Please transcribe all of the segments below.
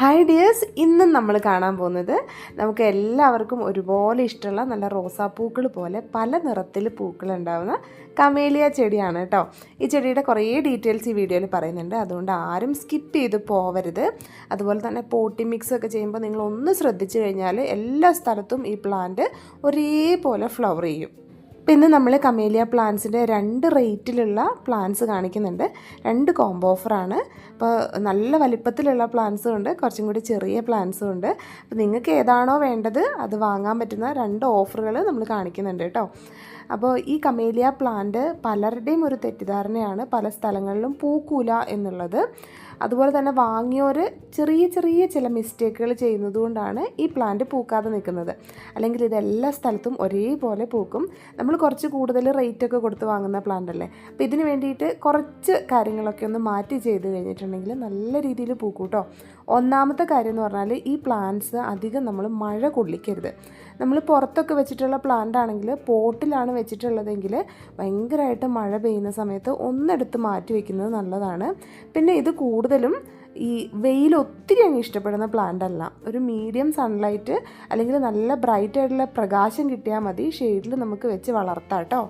Hi dears ഇന്നും നമ്മൾ കാണാൻ പോകുന്നത് നമുക്ക് എല്ലാവർക്കും ഒരുപോലെ ഇഷ്ടമുള്ള നല്ല റോസാപ്പൂക്കൾ പോലെ പല നിറത്തിൽ പൂക്കൾ ഉണ്ടാകുന്ന കമേലിയ ചെടിയാണ് കേട്ടോ. ഈ ചെടിയുടെ കുറേ ഡീറ്റെയിൽസ് ഈ വീഡിയോയിൽ പറയുന്നുണ്ട്. അതുകൊണ്ട് ആരും സ്കിപ്പ് ചെയ്ത് പോവരുത്. അതുപോലെ തന്നെ പോട്ടി മിക്സ് ഒക്കെ ചെയ്യുമ്പോൾ നിങ്ങൾ ഒന്ന് ശ്രദ്ധിച്ചു കഴിഞ്ഞാൽ എല്ലാ സ്ഥലത്തും ഈ പ്ലാന്റ് ഒരേപോലെ ഫ്ലവർ ചെയ്യും. ഇന്ന് നമ്മൾ കമേലിയ പ്ലാന്റ്സിന്റെ രണ്ട് റേറ്റിലുള്ള പ്ലാന്റ്സ് കാണിക്കുന്നുണ്ട്. രണ്ട് കോംബോ ഓഫറാണ് അപ്പോൾ നല്ല വലിപ്പത്തിലുള്ള പ്ലാന്റ്സും ഉണ്ട്. കുറച്ചും കൂടി ചെറിയ പ്ലാന്റ്സും ഉണ്ട്. അപ്പോൾ നിങ്ങൾക്ക് ഏതാണോ വേണ്ടത് അത് വാങ്ങാൻ പറ്റുന്ന രണ്ട് ഓഫറുകൾ നമ്മൾ കാണിക്കുന്നുണ്ട് കേട്ടോ. അപ്പോൾ ഈ കമേലിയ പ്ലാന്റ് പലരുടെയും ഒരു തെറ്റിദ്ധാരണയാണ്. പല സ്ഥലങ്ങളിലും പൂക്കൂല എന്നുള്ളത്. അതുപോലെ തന്നെ വാങ്ങിയവർ ചെറിയ ചെറിയ ചില മിസ്റ്റേക്കുകൾ ചെയ്യുന്നതുകൊണ്ടാണ് ഈ പ്ലാന്റ് പൂക്കാതെ നിൽക്കുന്നത്. അല്ലെങ്കിൽ ഇത് എല്ലാ സ്ഥലത്തും ഒരേപോലെ പൂക്കും. നമ്മൾ കുറച്ച് കൂടുതൽ റേറ്റ് ഒക്കെ കൊടുത്ത് വാങ്ങുന്ന പ്ലാന്റ് അല്ലേ? അപ്പോൾ ഇതിന് വേണ്ടിയിട്ട് കുറച്ച് കാര്യങ്ങളൊക്കെ ഒന്ന് മാറ്റി ചെയ്ത് കഴിഞ്ഞിട്ടുണ്ടെങ്കിൽ നല്ല രീതിയിൽ പൂക്കൂട്ടോ കേട്ടോ ഒന്നാമത്തെ കാര്യം എന്ന് പറഞ്ഞാൽ ഈ പ്ലാന്റ്സ് അധികം നമ്മൾ മഴ കൊള്ളിക്കരുത്. നമ്മൾ പുറത്തൊക്കെ വെച്ചിട്ടുള്ള പ്ലാന്റ് ആണെങ്കിൽ പോട്ടിലാണ് വെച്ചിട്ടുള്ളതെങ്കിൽ ഭയങ്കരമായിട്ട് മഴ പെയ്യുന്ന സമയത്ത് ഒന്നെടുത്ത് മാറ്റി വെക്കുന്നത് നല്ലതാണ്. പിന്നെ ഇത് കൂടുതലും ഈ വെയിൽ ഒത്തിരി അങ്ങ് ഇഷ്ടപ്പെടുന്ന പ്ലാന്റ് അല്ല. ഒരു മീഡിയം സൺലൈറ്റ് അല്ലെങ്കിൽ നല്ല ബ്രൈറ്റ് ആയിട്ടുള്ള പ്രകാശം കിട്ടിയാൽ മതി ഷെയ്ഡിൽ നമുക്ക് വെച്ച് വളർത്താം കേട്ടോ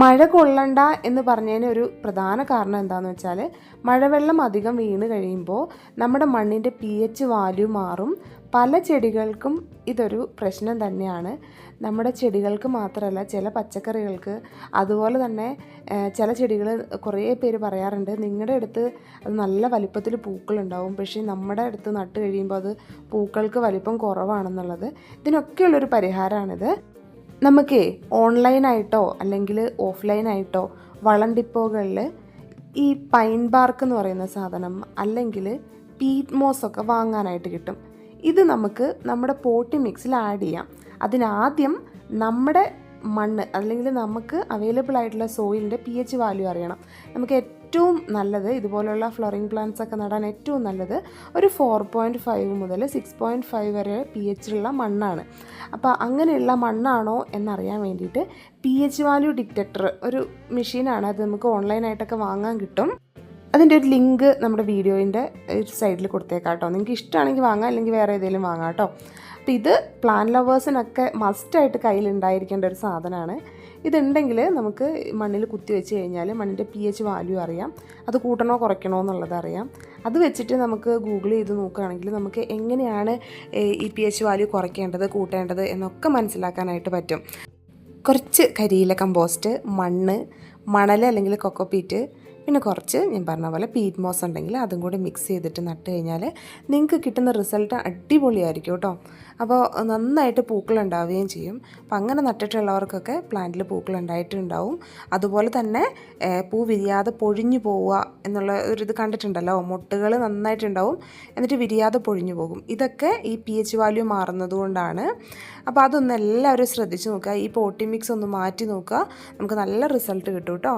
മഴ കൊള്ളണ്ട എന്ന് പറഞ്ഞതിന് ഒരു പ്രധാന കാരണം എന്താണെന്ന് വെച്ചാൽ മഴവെള്ളം അധികം വീണ് കഴിയുമ്പോൾ നമ്മുടെ മണ്ണിന്റെ പി എച്ച് വാല്യൂ മാറും. പല ചെടികൾക്കും ഇതൊരു പ്രശ്നം തന്നെയാണ്. നമ്മുടെ ചെടികൾക്ക് മാത്രമല്ല ചില പച്ചക്കറികൾക്ക് അതുപോലെ തന്നെ ചില ചെടികൾ കുറേ പേര് പറയാറുണ്ട് നിങ്ങളുടെ അടുത്ത് അത് നല്ല വലിപ്പത്തിൽ പൂക്കളുണ്ടാവും പക്ഷേ നമ്മുടെ അടുത്ത് നട്ട് കഴിയുമ്പോൾ അത് പൂക്കൾക്ക് വലിപ്പം കുറവാണെന്നുള്ളത്. ഇതിനൊക്കെയുള്ളൊരു പരിഹാരമാണിത് നമുക്ക് ഓൺലൈനായിട്ടോ അല്ലെങ്കിൽ ഓഫ്ലൈനായിട്ടോ വളം ഡിപ്പോകളിൽ ഈ പൈൻ ബാർക്ക് എന്ന് പറയുന്ന സാധനം അല്ലെങ്കിൽ പീറ്റ് മോസ് ഒക്കെ വാങ്ങാനായിട്ട് കിട്ടും. ഇത് നമുക്ക് നമ്മുടെ പോട്ടി മിക്സിൽ ആഡ് ചെയ്യാം. അതിനാദ്യം നമ്മുടെ മണ്ണ് അല്ലെങ്കിൽ നമുക്ക് അവൈലബിൾ ആയിട്ടുള്ള സോയിലിന്റെ പി എച്ച് വാല്യൂ അറിയണം. നമുക്ക് ഏറ്റവും നല്ലത് ഇതുപോലുള്ള ഫ്ലവറിങ് പ്ലാന്റ്സ് ഒക്കെ നടാൻ ഏറ്റവും നല്ലത് ഒരു ഫോർ പോയിന്റ് ഫൈവ് മുതൽ സിക്സ് പോയിന്റ് ഫൈവ് വരെ പി ഉള്ള മണ്ണാണ്. അപ്പോൾ അങ്ങനെയുള്ള മണ്ണാണോ എന്നറിയാൻ വേണ്ടിയിട്ട് പി എച്ച് വാല്യൂ ഡിറ്റക്ടർ ഒരു മെഷീനാണ് അത് നമുക്ക് ഓൺലൈനായിട്ടൊക്കെ വാങ്ങാൻ കിട്ടും. അതിന്റെ ഒരു ലിങ്ക് നമ്മുടെ വീഡിയോയിന്റെ ഒരു സൈഡിൽ കൊടുത്തേക്കാം കേട്ടോ. നിങ്ങൾക്ക് ഇഷ്ടമാണെങ്കിൽ വാങ്ങാം അല്ലെങ്കിൽ വേറെ ഏതെങ്കിലും വാങ്ങാം കേട്ടോ. അപ്പോൾ ഇത് പ്ലാൻ ലവേഴ്സിനൊക്കെ മസ്റ്റായിട്ട് കയ്യിൽ ഉണ്ടായിരിക്കേണ്ട ഒരു സാധനമാണ്. ഇതുണ്ടെങ്കിൽ നമുക്ക് മണ്ണിൽ കുത്തി വെച്ച് കഴിഞ്ഞാൽ മണ്ണിന്റെ പി എച്ച് വാല്യൂ അറിയാം. അത് കൂട്ടണോ കുറയ്ക്കണോ എന്നുള്ളത് അറിയാം. അത് വെച്ചിട്ട് നമുക്ക് ഗൂഗിൾ ചെയ്ത് നോക്കുകയാണെങ്കിൽ നമുക്ക് എങ്ങനെയാണ് ഈ പി എച്ച് വാല്യൂ കുറയ്ക്കേണ്ടത് കൂട്ടേണ്ടത് എന്നൊക്കെ മനസ്സിലാക്കാനായിട്ട് പറ്റും. കുറച്ച് കരിയില കമ്പോസ്റ്റ് മണ്ണ് മണൽ അല്ലെങ്കിൽ കൊക്കോപ്പീറ്റ് പിന്നെ കുറച്ച് ഞാൻ പറഞ്ഞ പോലെ പീറ്റ് മോസ് ഉണ്ടെങ്കിൽ അതും കൂടി മിക്സ് ചെയ്തിട്ട് നട്ട് കഴിഞ്ഞാൽ നിങ്ങൾക്ക് കിട്ടുന്ന റിസൾട്ട് അടിപൊളിയായിരിക്കും കേട്ടോ. അപ്പോൾ നന്നായിട്ട് പൂക്കൾ ഉണ്ടാവുകയും ചെയ്യും. അപ്പോൾ അങ്ങനെ നട്ടിട്ടുള്ളവർക്കൊക്കെ പ്ലാന്റിൽ പൂക്കൾ ഉണ്ടായിട്ടുണ്ടാവും. അതുപോലെ തന്നെ പൂ വിരിയാതെ പൊഴിഞ്ഞു പോവുക എന്നുള്ള ഒരു ഇത് കണ്ടിട്ടുണ്ടല്ലോ. മുട്ടുകൾ നന്നായിട്ടുണ്ടാവും. എന്നിട്ട് വിരിയാതെ പൊഴിഞ്ഞു പോകും. ഇതൊക്കെ ഈ പി എച്ച് വാല്യൂ മാറുന്നതുകൊണ്ടാണ് അപ്പോൾ അതൊന്ന് എല്ലാവരും ശ്രദ്ധിച്ച് നോക്കുക. ഈ പോട്ടി മിക്സ് ഒന്ന് മാറ്റി നോക്കുക. നമുക്ക് നല്ല റിസൾട്ട് കിട്ടും കേട്ടോ.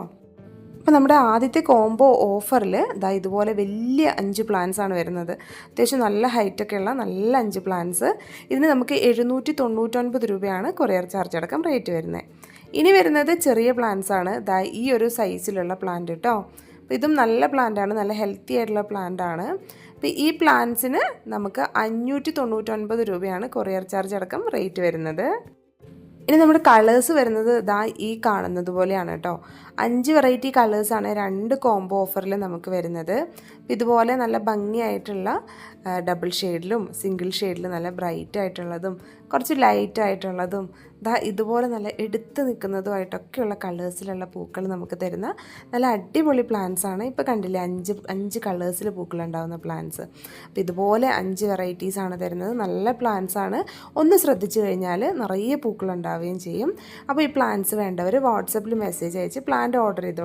അപ്പോൾ നമ്മുടെ ആദ്യത്തെ കോംബോ ഓഫറിൽ ഇതാ ഇതുപോലെ വലിയ അഞ്ച് പ്ലാൻസ് ആണ് വരുന്നത്. അത്യാവശ്യം നല്ല ഹൈറ്റൊക്കെ ഉള്ള നല്ല അഞ്ച് പ്ലാൻസ് ഇതിന് നമുക്ക് എഴുന്നൂറ്റി തൊണ്ണൂറ്റൊൻപത് രൂപയാണ് കൊറിയർ ചാർജ് അടക്കം റേറ്റ് വരുന്നത് ഇനി വരുന്നത് ചെറിയ പ്ലാന്റ്സ് ആണ്. ദാ ഈ ഒരു സൈസിലുള്ള പ്ലാന്റ് കേട്ടോ അപ്പോൾ ഇതും നല്ല പ്ലാന്റ് ആണ് നല്ല ഹെൽത്തി ആയിട്ടുള്ള പ്ലാന്റ് ആണ്. അപ്പോൾ ഈ പ്ലാന്റ്സിന് നമുക്ക് അഞ്ഞൂറ്റി തൊണ്ണൂറ്റൊൻപത് രൂപയാണ് കൊറിയർ ചാർജ് അടക്കം റേറ്റ് വരുന്നത്. ഇനി നമ്മുടെ കളേഴ്സ് വരുന്നത് ഇതാ ഈ കാണുന്നത് പോലെയാണ് കേട്ടോ. അഞ്ച് വെറൈറ്റി കളേഴ്സാണ് രണ്ട് കോംബോ ഓഫറിൽ നമുക്ക് വരുന്നത്. ഇതുപോലെ നല്ല ഭംഗിയായിട്ടുള്ള ഡബിൾ ഷെയ്ഡിലും സിംഗിൾ ഷെയ്ഡിലും നല്ല ബ്രൈറ്റ് ആയിട്ടുള്ളതും കുറച്ച് ലൈറ്റായിട്ടുള്ളതും ദാ ഇതുപോലെ നല്ല എടുത്ത് നിൽക്കുന്നതുമായിട്ടൊക്കെയുള്ള കളേഴ്സിലുള്ള പൂക്കൾ നമുക്ക് തരുന്ന നല്ല അടിപൊളി പ്ലാന്റ്സ് ആണ്. ഇപ്പോൾ കണ്ടില്ലേ അഞ്ച് അഞ്ച് കളേഴ്സിൽ പൂക്കൾ ഉണ്ടാകുന്ന പ്ലാന്റ്സ് അപ്പോൾ ഇതുപോലെ അഞ്ച് വെറൈറ്റീസ് ആണ് തരുന്നത്. നല്ല പ്ലാന്റ്സ് ആണ്. ഒന്ന് ശ്രദ്ധിച്ചു കഴിഞ്ഞാൽ നിറയെ പൂക്കൾ ഉണ്ടാവുകയും ചെയ്യും. അപ്പോൾ ഈ പ്ലാന്റ്സ് വേണ്ടവർ വാട്സപ്പിൽ മെസ്സേജ് അയച്ച് പ്ലാന്റ് ഓർഡർ ചെയ്തോളൂ